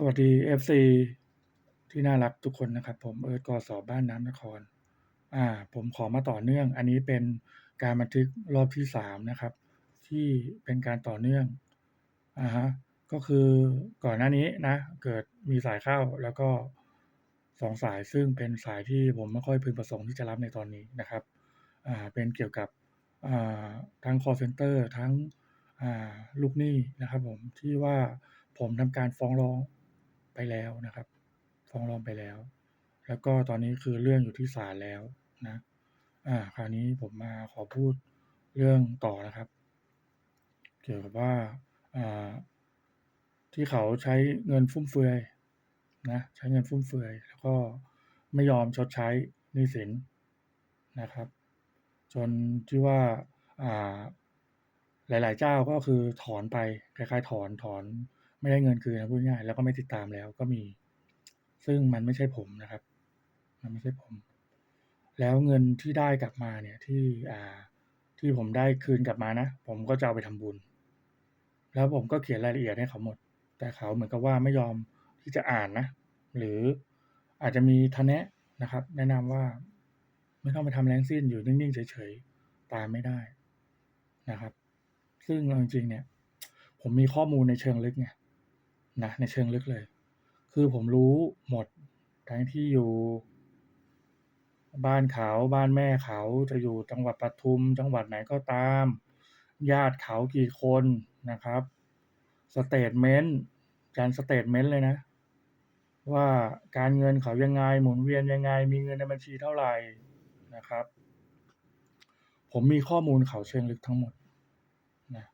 สวัสดี FC ที่น่ารักทุกคนนะครับ ผมเอิร์ธกอสอบ้านน้ำนคร อ่า ผมขอมาต่อเนื่อง อันนี้เป็นการบันทึกรอบที่3นะครับ ที่เป็นการต่อเนื่องอะฮะก็คือก่อนหน้านี้นะ เกิดมีสายเข้าแล้วก็2สายซึ่งเป็นสายที่ผมไม่ค่อยพึงประสงค์ที่จะรับในตอนนี้นะครับอ่าเป็นเกี่ยวกับอ่าทั้งคอลเซนเตอร์ทั้งอ่าลูกหนี้นะครับ ผมที่ว่าผมทำการฟ้องร้อง ไปแล้วนะครับ ฟ้องร้องไปแล้ว แล้วก็ตอนนี้คือเรื่องอยู่ที่ศาลแล้วนะอ่าคราวนี้ผมมาขอพูดเรื่องต่อนะครับ เกี่ยวกับว่าอ่าที่เขาใช้เงินฟุ่มเฟือยนะใช้เงินฟุ่มเฟือย แล้วก็ไม่ยอมชดใช้หนี้สินนะครับ จนที่ว่าอ่าหลาย ๆ เจ้าก็คือถอนไปคล้ายๆถอนถอน ไม่ได้เงินคืนนะพูดง่ายแล้วก็ไม่ติดตามแล้วก็มี ซึ่งมันไม่ใช่ผมนะครับ มันไม่ใช่ผม แล้วเงินที่ได้กลับมาเนี่ยที่อ่าที่ผมได้คืนกลับมานะ ผมก็จะเอาไปทำบุญ แล้วผมก็เขียนรายละเอียดให้เขาหมด แต่เขาเหมือนกับว่าไม่ยอมที่จะอ่านนะ หรืออาจจะมีทะแนะนะครับ แนะนำว่าไม่ต้องไปทำอะไรงสิ้นอยู่นิ่งๆเฉยๆตามไม่ได้นะครับ ซึ่งเอาจริงๆเนี่ย ผมมีข้อมูลในเชิงลึกไง นะในเชิงลึกเลย คือผมรู้หมดทั้งที่อยู่บ้านเขาบ้านแม่เขาจะอยู่จังหวัดปทุม จังหวัดไหนก็ตาม ญาติเขากี่คนนะครับสเตตเมนต์การสเตตเมนต์เลยนะ ว่าการเงินเขายังไง หมุนเวียนยังไง มีเงินในบัญชีเท่าไหร่นะครับ ผมมีข้อมูลเขาเชิงลึกทั้งหมดนะ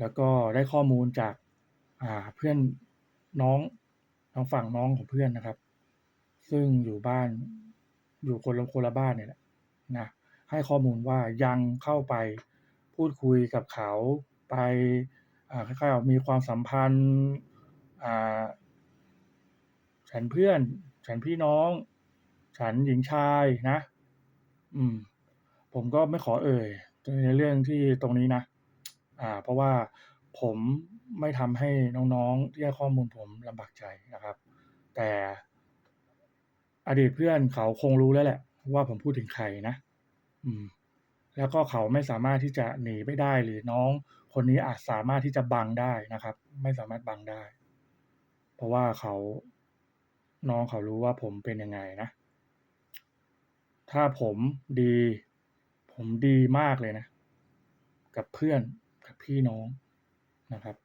แล้วก็ได้ข้อมูลจาก อ่าเพื่อนน้องทางฝั่งน้องของเพื่อนนะครับ ซึ่งอยู่บ้านอยู่คนละคนละบ้านเนี่ยแหละนะให้ข้อมูลว่ายังเข้าไปพูดคุยกับเขาไปอ่าคล้ายๆมีความสัมพันธ์ฉันเพื่อน ฉันพี่น้อง ฉันหญิงชายนะ อืม ผมก็ไม่ขอเอ่ยในเรื่องที่ตรงนี้นะ อ่า เพราะว่าผม ไม่ทำให้น้องๆที่ให้ข้อมูลผมลำบากใจนะครับ แต่อดีตเพื่อนเขาคงรู้แล้วแหละ ว่าผมพูดถึงใครนะ อืม แล้วก็เขาไม่สามารถที่จะหนีไปได้หรือน้อง คนนี้อาจสามารถที่จะบังได้นะครับ ไม่สามารถบังได้ เพราะว่าเขาน้องเขารู้ว่าผมเป็นยังไงนะ ถ้าผมดี ผมดีมากเลยนะ กับเพื่อนกับพี่น้องนะครับ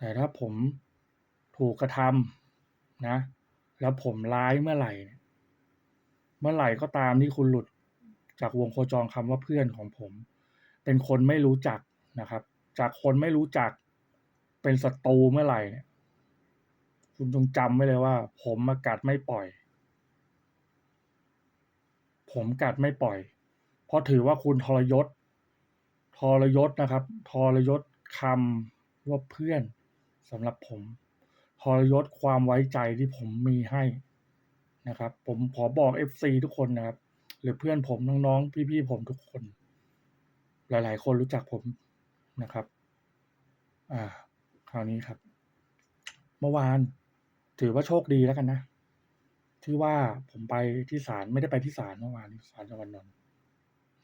แต่ถ้าผมถูกกระทำนะ แล้วผมร้ายเมื่อไหร่ เมื่อไหร่ก็ตามที่คุณหลุดจากวงโคจรคำว่าเพื่อนของผม เป็นคนไม่รู้จักนะครับ จากคนไม่รู้จักเป็นศัตรูเมื่อไหร่เนี่ย คุณจงจำไว้เลยว่า ผมอะกัดไม่ปล่อย ผมกัดไม่ปล่อย เพราะถือว่าคุณทรยศ ทรยศนะครับ ทรยศคำว่าเพื่อน สำหรับผมทรยศความไว้ใจที่ผมมีให้นะครับ ผมขอบอก FC ทุกคนนะครับ หรือเพื่อนผมน้องๆพี่ๆผมทุกคน หลายๆ คนรู้จักผมนะครับ อ่า คราวนี้ครับ เมื่อวานถือว่าโชคดีแล้วกันนะ ที่ว่าผมไปที่ศาลไม่ได้ไปที่ศาลเมื่อวานศาลจังหวัดนนท์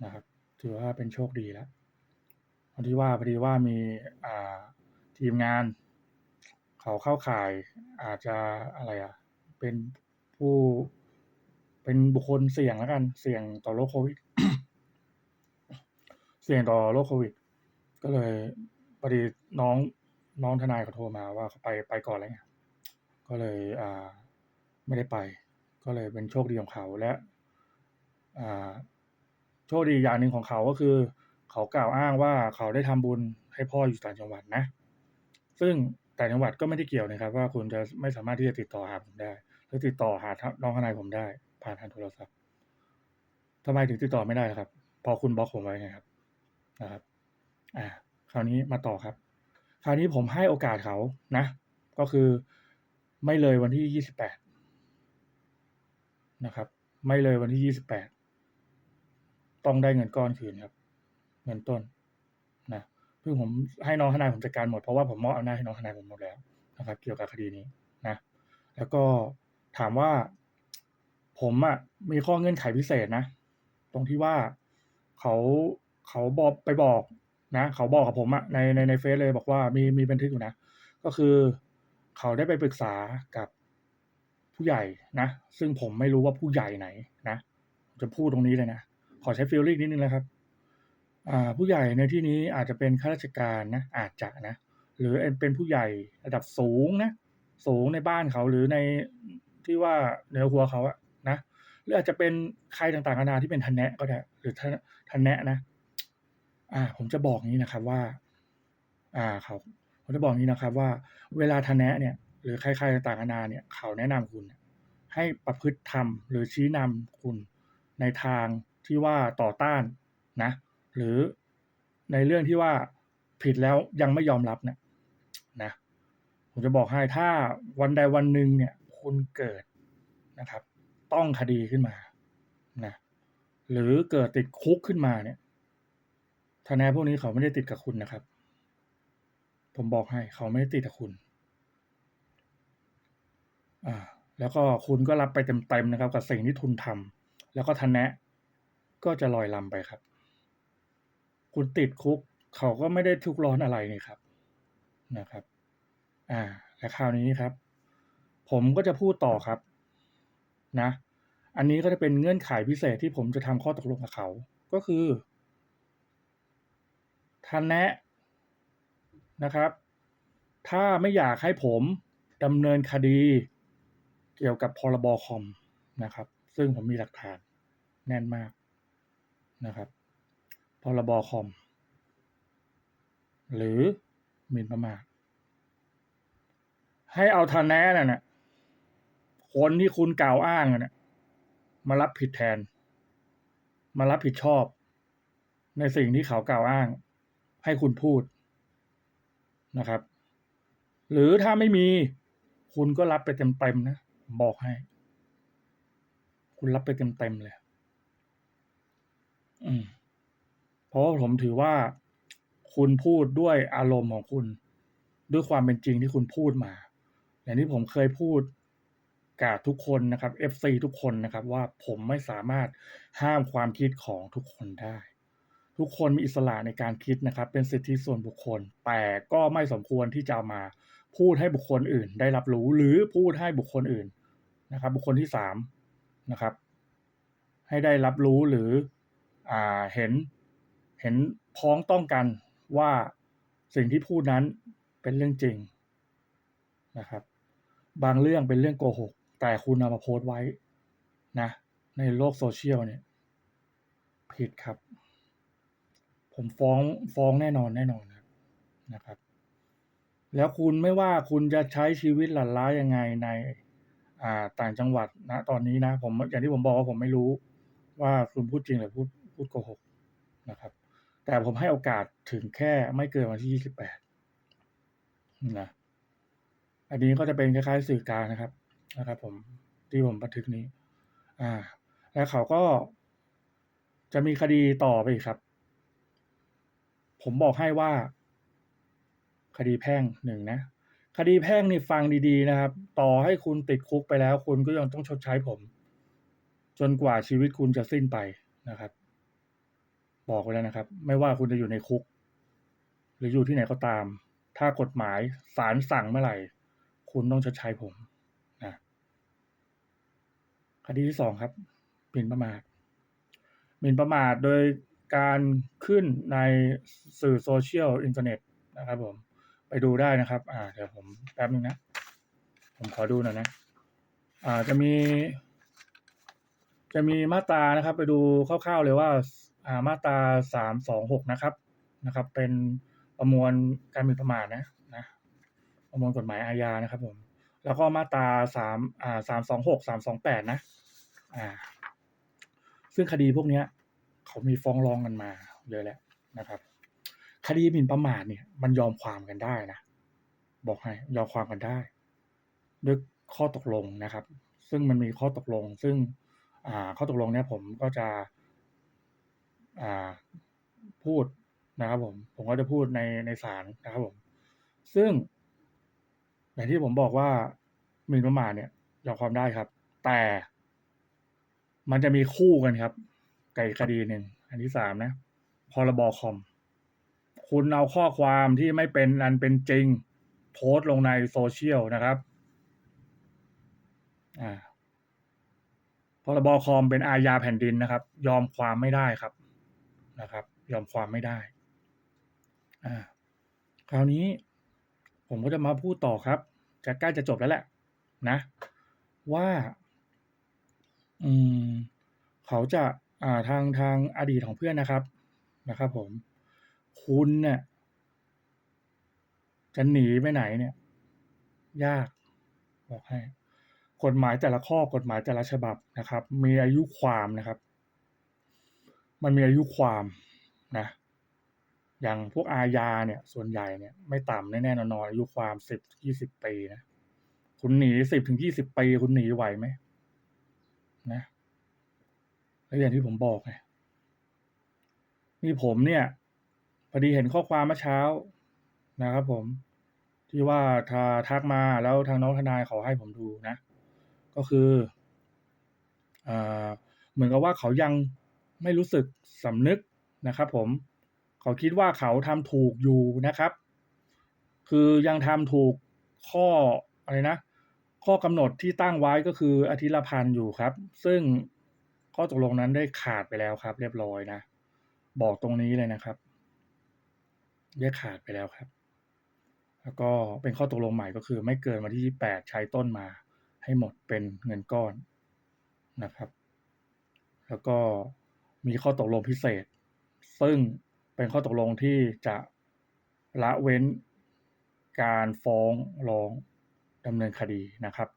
นะครับ ถือว่าเป็นโชคดีแล้วพอดีว่าพอดีว่ามีอ่าทีมงาน เขาเข้าข่ายอาจจะอะไรอะ เป็นผู้เป็นบุคคลเสี่ยงแล้วกัน เสี่ยงต่อโรคโควิด เสี่ยงต่อโรคโควิด ก็เลยพอดีน้องน้องทนายเขาโทรมาว่าเขาไปไปก่อนแล้วไงก็เลยอ่าไม่ได้ไป ก็เลยเป็นโชคดีของเขาและอ่าโชคดีอีกอย่างหนึ่งของเขาก็คือ เขากล่าวอ้างว่าเขาได้ทำบุญให้พ่ออยู่ต่างจังหวัดนะ ซึ่ง ต่างจังหวัดก็ไม่ได้เกี่ยวนะครับ ว่าคุณจะไม่สามารถที่จะติดต่อหาผมได้ หรือติดต่อหาทน้องทนายผมได้ ผ่านทางโทรศัพท์ทำไมถึงติดต่อไม่ได้ครับพราะคุณบล็อกผมไว้ไงครับนะครับ อ่า คราวนี้มาต่อครับ คราวนี้ผมให้โอกาสเขานะ ก็คือไม่เลยวันที่28นะครับ ไม่เลยวันที่28ต้องได้เงินก้อนคืนครับ เงินต้น นะซึ่งผมให้น้องทนายผมจัดการหมดเพราะว่าผมมอบอำนาจให้น้องทนายผมหมดแล้วนะครับ เกี่ยวกับคดีนี้นะ แล้วก็ถามว่า ผมอะมีข้อเงื่อนไขพิเศษนะ ตรงที่ว่าเขาเขาบอกไปบอกนะเขาบอกกับผมอะในในในเฟซเลยบอกว่ามีมีบันทึกอยู่นะ ก็คือเขาได้ไปปรึกษากับผู้ใหญ่นะ ซึ่งผมไม่รู้ว่าผู้ใหญ่ไหนนะจะพูดตรงนี้เลยนะ ขอใช้ฟีลลิ่งนิดนึงนะครับ ผู้ใหญ่ในที่นี้อาจจะเป็นข้าราชการนะอาจจะนะหรือเป็นผู้ใหญ่ระดับสูงนะสูงในบ้านเขาหรือในที่ว่าเหนือหัวเขาอะนะหรืออาจจะเป็นใครต่างๆนานาที่เป็นทันแนะก็ได้หรือทันทันแนะนะ อ่า ผมจะบอกงี้นะครับว่า อ่าเขาผมจะบอกงี้นะครับ ว่าเวลาทันแนะเนี่ย หรือใครๆต่างๆนานาเนี่ย เขาแนะนำคุณ ให้ประพฤติธรรมหรือชี้นำคุณในทางที่ว่าต่อต้านนะ หรือในเรื่องที่ว่าผิดแล้วยังไม่ยอมรับเนี่ยนะผมจะบอกให้ถ้าวันใดวันหนึ่งเนี่ยคุณเกิดนะครับ ต้องคดีขึ้นมานะหรือเกิดติดคุกขึ้นมาเนี่ยทนายพวกนี้เขาไม่ได้ติดกับคุณนะครับ ผมบอกให้เขาไม่ได้ติดกับคุณอ่าแล้วก็คุณก็รับไปเต็มๆนะครับ กับสิ่งที่ทุนทำแล้วก็ทนแนะก็จะลอยลำไปครับ คุณติดคุก เขาก็ไม่ได้ทุกร้อนอะไรนี่ครับนะครับ อ่า และคราวนี้ครับ ผมก็จะพูดต่อครับ นะ อันนี้ก็จะเป็นเงื่อนไขพิเศษที่ผมจะทำข้อตกลงกับเขา ก็คือทันแนะนะครับ ถ้าไม่อยากให้ผมดำเนินคดีเกี่ยวกับพรบคอมนะครับ ซึ่งผมมีหลักฐานแน่นมากนะครับ รบคอม หรือหมิ่นประมาทให้เอาทนแนะน่ะนะคนที่คุณกล่าวอ้างน่ะมารับผิดแทน มารับผิดชอบ ในสิ่งที่เขากล่าวอ้าง ให้คุณพูดนะครับ หรือถ้าไม่มีคุณก็รับไปเต็มๆนะ บอกให้ คุณรับไปเต็มๆเลย อืม ราะว่าผมถือว่าคุณพูดด้วยอารมณ์ของคุณ ด้วยความเป็นจริงที่คุณพูดมาอย่างที่ผมเคยพูดกับทุกคนนะครับ FC ทุกคนนะครับว่าผมไม่สามารถห้ามความคิดของทุกคนได้ ทุกคนมีอิสระในการคิดนะครับ เป็นสิทธิส่วนบุคคล แต่ก็ไม่สมควรที่จะมาพูดให้บุคคลอื่น ได้รับรู้หรือพูดให้บุคคลอื่นนะครับ บุคคลที่สามนะครับ ให้ได้รับรู้หรืออเห็น ห็นพ้องต้องกันว่าสิ่งที่พูดนั้นเป็นเรื่องจริงนะครับ บางเรื่องเป็นเรื่องโกหก แต่คุณเอามาโพสต์ไว้นะ ในโลกโซเชียลเนี่ย ผิดครับ ผมฟ้องฟ้องแน่นอนแน่นอนนะครับ แล้วคุณไม่ว่าคุณจะใช้ชีวิตหลั่นล้ายังไงในอ่าต่างจังหวัดนะตอนนี้นะ ผมอย่างที่ผมบอกว่าผมไม่รู้ว่าคุณพูดจริงหรือพูดพูดโกหกนะครับ แต่ผมให้โอกาสถึงแค่ไม่เกินวันที่ยี่สิบแปดนะ อันนี้ก็จะเป็นคล้ายๆสื่อกลางนะครับ นะครับผมที่ผมบันทึกนี้ อ่า แล้วเขาก็จะมีคดีต่อไปครับ ผมบอกให้ว่า คดีแพ่งหนึ่งนะ คดีแพ่งนี่ฟังดีๆนะครับ ต่อให้คุณติดคุกไปแล้ว คุณก็ยังต้องชดใช้ผม จนกว่าชีวิตคุณจะสิ้นไปนะครับ บอกไว้แล้วนะครับ ไม่ว่าคุณจะอยู่ในคุก หรืออยู่ที่ไหนก็ตาม ถ้ากฎหมายศาลสั่งเมื่อไหร่ คุณต้องชดใช้ผมนะคดีที่สองครับหมิ่นประมาทหมิ่นประมาทโดยการขึ้นในสื่อโซเชียลอินเทอร์เน็ตนะครับผมไปดูได้นะครับ อ่า เดี๋ยวผมแป๊บนึงนะ ผมขอดูหน่อยนะ อ่า จะมี จะมีมาตรานะครับ ไปดูคร่าวๆเลยว่าอ่า มาตราสามสองหกนะครับนะครับ เป็นประมวลการหมิ่นประมาทนะนะประมวลกฎหมายอาญานะครับผมแล้วก็มาตราสามอ่าสามสองหกสามสองแปดนะอ่า ซึ่งคดีพวกเนี้ย เขามีฟ้องร้องกันมาเยอะแล้วนะครับ คดีหมิ่นประมาทเนี่ย มันยอมความกันได้นะบอกให้ยอมความกันได้ ด้วยข้อตกลงนะครับ ซึ่งมันมีข้อตกลง ซึ่งอ่าข้อตกลงเนี่ยผมก็จะอ่า พูดนะครับผม ผมก็จะพูดในในศาลนะครับผม ซึ่งอย่างที่ผมบอกว่าหมิ่นประมาทเนี่ยยอมความได้ครับ แต่มันจะมีคู่กันครับกับคดีหนึ่งอันที่สามนะพรบคอม คุณเอาข้อความที่ไม่เป็นอันเป็นจริง โพสต์ลงในโซเชียลนะครับอ่าพรบคอมเป็นอาญาแผ่นดินนะครับ ยอมความไม่ได้ครับ นะครับ ยอมความไม่ได้อ่าคราวนี้ผมก็จะมาพูดต่อครับจะใกล้จะจบแล้วแหละ นะ ว่า อืม เขาจะอ่าทางทางอดีตของเพื่อนนะครับ นะครับ ผม คุณเนี่ยจะหนีไปไหนเนี่ย ยาก บอกให้ กฎหมายแต่ละข้อกฎหมายแต่ละฉบับนะครับ มีอายุความนะครับ มันมีอายุความนะอย่างพวกอาญาเนี่ย ส่วนใหญ่เนี่ยไม่ต่ำแน่ๆนอนอายุความสิบยี่สิบปีนะคุณหนีสิบถึงยี่สิบปีคุณหนีไหวไหมนะแล้วอย่างที่ผมบอกไงนี่ผมเนี่ยพอดีเห็นข้อความเมื่อเช้านะครับ ผมที่ว่าทาทักมาแล้วทางน้องทนายเขาให้ผมดูนะ ก็คืออ่าเหมือนกับว่าเขายัง ไม่รู้สึกสำนึกนะครับผมเขาคิดว่าเขาทำถูกอยู่นะครับ คือยังทำถูกข้ออะไรนะ ข้อกำหนดที่ตั้งไว้ก็คืออาทิตย์ละพันอยู่ครับ ซึ่งข้อตกลงนั้นได้ขาดไปแล้วครับ เรียบร้อยนะ บอกตรงนี้เลยนะครับได้ขาดไปแล้วครับ แล้วก็เป็นข้อตกลงใหม่ก็คือไม่เกินวันที่ 28 ใช้ต้นมา ให้หมดเป็นเงินก้อนนะครับ แล้วก็ มีข้อตกลงพิเศษ ซึ่งเป็นข้อตกลงที่จะละเว้นการฟ้องร้องดำเนินคดีนะครับ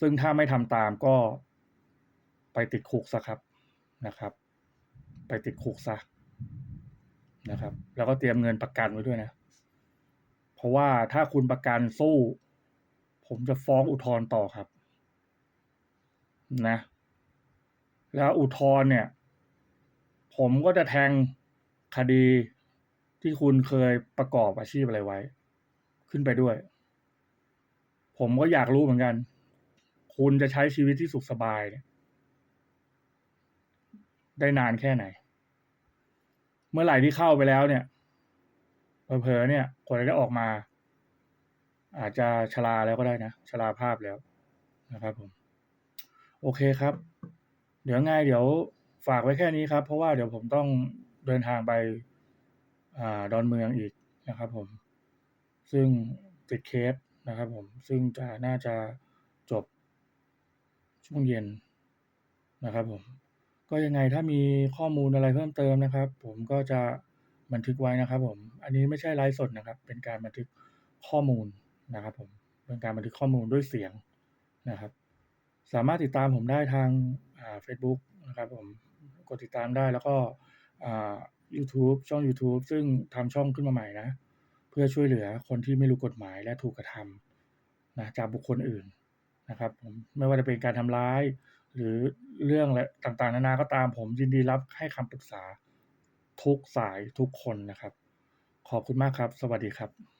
ซึ่งถ้าไม่ทำตามก็ไปติดคุกซะครับนะครับ ไปติดคุกซะนะครับ แล้วก็เตรียมเงินประกันไว้ด้วยนะ เพราะว่าถ้าคุณประกันสู้ ผมจะฟ้องอุทธรณ์ต่อครับ นะ แล้วอุทธรณ์เนี่ย ผมก็จะแทงคดีที่คุณเคยประกอบอาชีพอะไรไว้ ขึ้นไปด้วย ผมก็อยากรู้เหมือนกัน คุณจะใช้ชีวิตที่สุขสบาย ได้นานแค่ไหน เมื่อไหร่ที่เข้าไปแล้วเนี่ยเผลอๆเนี่ยกว่าจะออกมา อาจจะชราแล้วก็ได้นะชราภาพแล้วนะครับผม โอเคครับ เดี๋ยวไงเดี๋ยว ฝากไว้แค่นี้ครับ เพราะว่าเดี๋ยวผมต้องเดินทางไปอ่าดอนเมืองอีกนะครับผม ซึ่งติดเคสนะครับผม ซึ่งจะน่าจะจบช่วงเย็นนะครับผม ก็ยังไงถ้ามีข้อมูลอะไรเพิ่มเติมนะครับ ผมก็จะบันทึกไว้นะครับ ผม อันนี้ไม่ใช่ไลฟ์สดนะครับ เป็นการบันทึกข้อมูลนะครับ ผม เป็นการบันทึกข้อมูลด้วยเสียงนะครับ สามารถติดตามผมได้ทางอ่าเฟซบุ๊กนะครับผม กดติดตามได้แล้วก็อ่า YouTube ช่อง YouTube ซึ่งทำช่องขึ้นมาใหม่นะ เพื่อช่วยเหลือคนที่ไม่รู้กฎหมายและถูกกระทำนะจากบุคคลอื่นนะครับผมไม่ว่าจะเป็นการทำร้าย หรือเรื่องอะไรต่างๆ นานาก็ตามผมยินดีรับให้คำปรึกษาทุกสายทุกคนนะครับ ขอบคุณมากครับ สวัสดีครับ